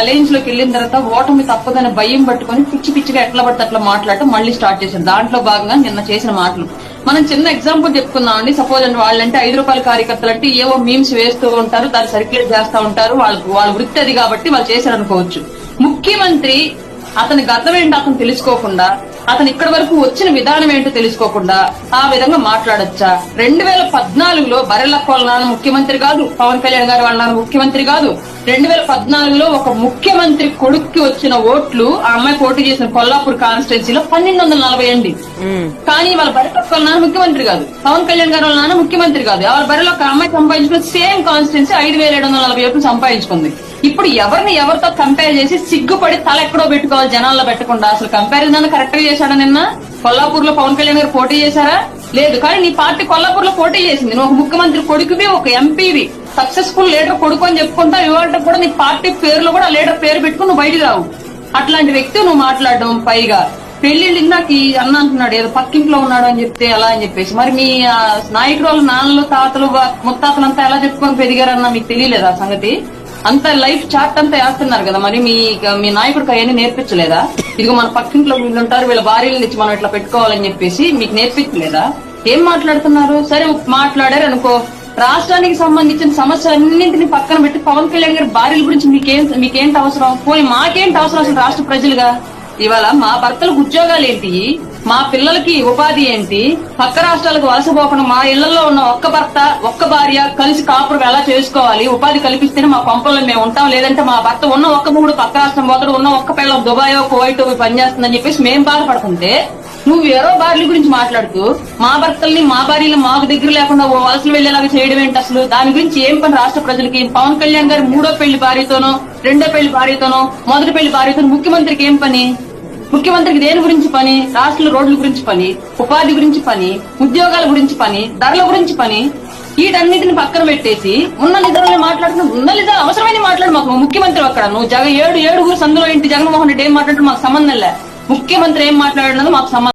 అలయన్స్లోకి వెళ్ళిన తర్వాత ఓటమి తప్పదని భయం పట్టుకొని పిచ్చి పిచ్చిగా ఎట్లా పడితే అట్లా మాట్లాడటం మళ్ళీ స్టార్ట్ చేశారు. దాంట్లో భాగంగా నిన్న చేసిన మాటలు. మనం చిన్న ఎగ్జాంపుల్ చెప్పుకుందాం అండి సపోజ్ అండి వాళ్ళంటే ఐదు రూపాయల కార్యకర్తలు అంటే ఏవో మీమ్స్ వేస్తూ ఉంటారు దాన్ని సర్క్యులేట్ చేస్తూ ఉంటారు. వాళ్ళకు వాళ్ళ వృత్తి అది కాబట్టి వాళ్ళు చేశారు అనుకోవచ్చు. ముఖ్యమంత్రి అతని గతం ఏంటో అతను తెలుసుకోకుండా అతను ఇక్కడి వరకు వచ్చిన విధానం ఏంటో తెలుసుకోకుండా ఆ విధంగా మాట్లాడొచ్చా? రెండు వేల పద్నాలుగులో బరెలక్క వాళ్ళ నాన్న ముఖ్యమంత్రి కాదు. పవన్ కళ్యాణ్ గారు వాళ్ళ నాన్న ముఖ్యమంత్రి కాదు. రెండు వేల పద్నాలుగులో ఒక ముఖ్యమంత్రి కొడుక్కి వచ్చిన ఓట్లు ఆ అమ్మాయి పోటీ చేసిన కొల్లాపూర్ కాన్స్టిట్యున్సీలో పన్నెండు వందల నలభై అండి కానీ వాళ్ళ బరిలొక్క వాళ్ళ నాన్న ముఖ్యమంత్రి కాదు. పవన్ కళ్యాణ్ గారు వాళ్ళ నాన్న ముఖ్యమంత్రి కాదు. వాళ్ళ బరిలో ఒక అమ్మాయి సంపాదించుకున్న సేమ్ కాన్స్టిట్యున్సీ ఐదు వేల ఏడు వందల నలభై ఓట్లు సంపాదించుకుంది. ఇప్పుడు ఎవరిని ఎవరితో కంపేర్ చేసి సిగ్గుపడి తల ఎక్కడో పెట్టుకోవాలి జనాల్లో పెట్టకుండా? అసలు కంపారిజన్ కరెక్ట్గా చేశాడా నిన్న? కొల్లాపూర్లో పవన్ కళ్యాణ్ గారు పోటీ చేశారా? లేదు. కానీ నీ పార్టీ కొల్లాపూర్లో పోటీ చేసింది. నువ్వు ఒక ముఖ్యమంత్రి కొడుకువి ఒక ఎంపీవి సక్సెస్ఫుల్ లీడర్ కొడుకు అని చెప్పుకుంటా ఇవాళ కూడా నీ పార్టీ పేరులో కూడా లీడర్ పేరు పెట్టుకుని నువ్వు బయటికి రావు. అట్లాంటి వ్యక్తి నువ్వు మాట్లాడడం పైగా. పెళ్ళిళ్ళు నాకు ఈ అన్న అంటున్నాడు ఏదో పక్కింట్లో ఉన్నాడు అని చెప్తే ఎలా అని చెప్పేసి. మరి మీ నాయకురాలు నాయకుడు వాళ్ళ నాన్నలు తాతలు ముత్తాతలు అంతా ఎలా చెప్పుకొని పెరిగారన్న మీకు తెలియలేదా ఆ సంగతి? అంత లైఫ్ చార్ట్ అంతా వేస్తున్నారు కదా మరి మీ మీ నాయకుడికి అవన్నీ నేర్పించలేదా? ఇదిగో మన పక్కింట్లో వీళ్ళు ఉంటారు వీళ్ళ భార్యలు తెచ్చి మనం ఇట్లా పెట్టుకోవాలని చెప్పేసి మీకు నేర్పించలేదా? ఏం మాట్లాడుతున్నారు? సరే మాట్లాడారు అనుకో రాష్ట్రానికి సంబంధించిన సమస్యలన్నింటినీ పక్కన పెట్టి పవన్ కళ్యాణ్ గారి భార్యల గురించి మీకేం మీకేంటి అవసరం? పోయి మాకేంటి అవసరం అసలు రాష్ట్ర ప్రజలుగా? ఇవాళ మా భర్తలకు ఉద్యోగాలు ఏంటి? మా పిల్లలకి ఉపాధి ఏంటి? పక్క రాష్ట్రాలకు వలస పోకుండా మా ఇళ్ళలో ఉన్న ఒక్క భర్త ఒక్క భార్య కలిసి కాపురం ఎలా చేసుకోవాలి? ఉపాధి కల్పిస్తేనే మా పంపంలో మేము ఉంటాం. లేదంటే మా భర్త ఉన్న ఒక్క మూడు పక్క రాష్ట్రం పోతాడు ఉన్న ఒక్క పిల్లలు దుబాయో కువైట్ పనిచేస్తుందని చెప్పేసి మేము బాధపడుతుంటే నువ్వు ఎవరో భార్యల గురించి మాట్లాడుతూ మా భర్తల్ని మా భార్యలు మాకు దగ్గర లేకుండా ఓ వలసలు వెళ్ళేలాగా చేయడం ఏంటి అసలు? దాని గురించి ఏం పని రాష్ట్ర ప్రజలకి? పవన్ కళ్యాణ్ గారి మూడో పెళ్ళి భార్యతోనో రెండో పెళ్ళి భార్యతోనో మొదటి పెళ్ళి భార్యతోనో ముఖ్యమంత్రికి ఏం పని? ముఖ్యమంత్రికి దేని గురించి పని? రాష్ట్ర రోడ్ల గురించి పని ఉపాధి గురించి పని ఉద్యోగాల గురించి పని ధరల గురించి పని. వీటన్నిటిని పక్కన పెట్టేసి ఉన్న నిధులని మాట్లాడుతున్న ఉన్న నిధులు అవసరమైన మాట్లాడు మాకు. ముఖ్యమంత్రి అక్కడ. నువ్వు జగ ఏడు ఏడుగురు సందులో ఇంటి జగన్మోహన్ రెడ్డి ఏం మాట్లాడుతూ మాకు సంబంధం లే. ముఖ్యమంత్రి ఏం మాట్లాడినది మాకు సంబంధం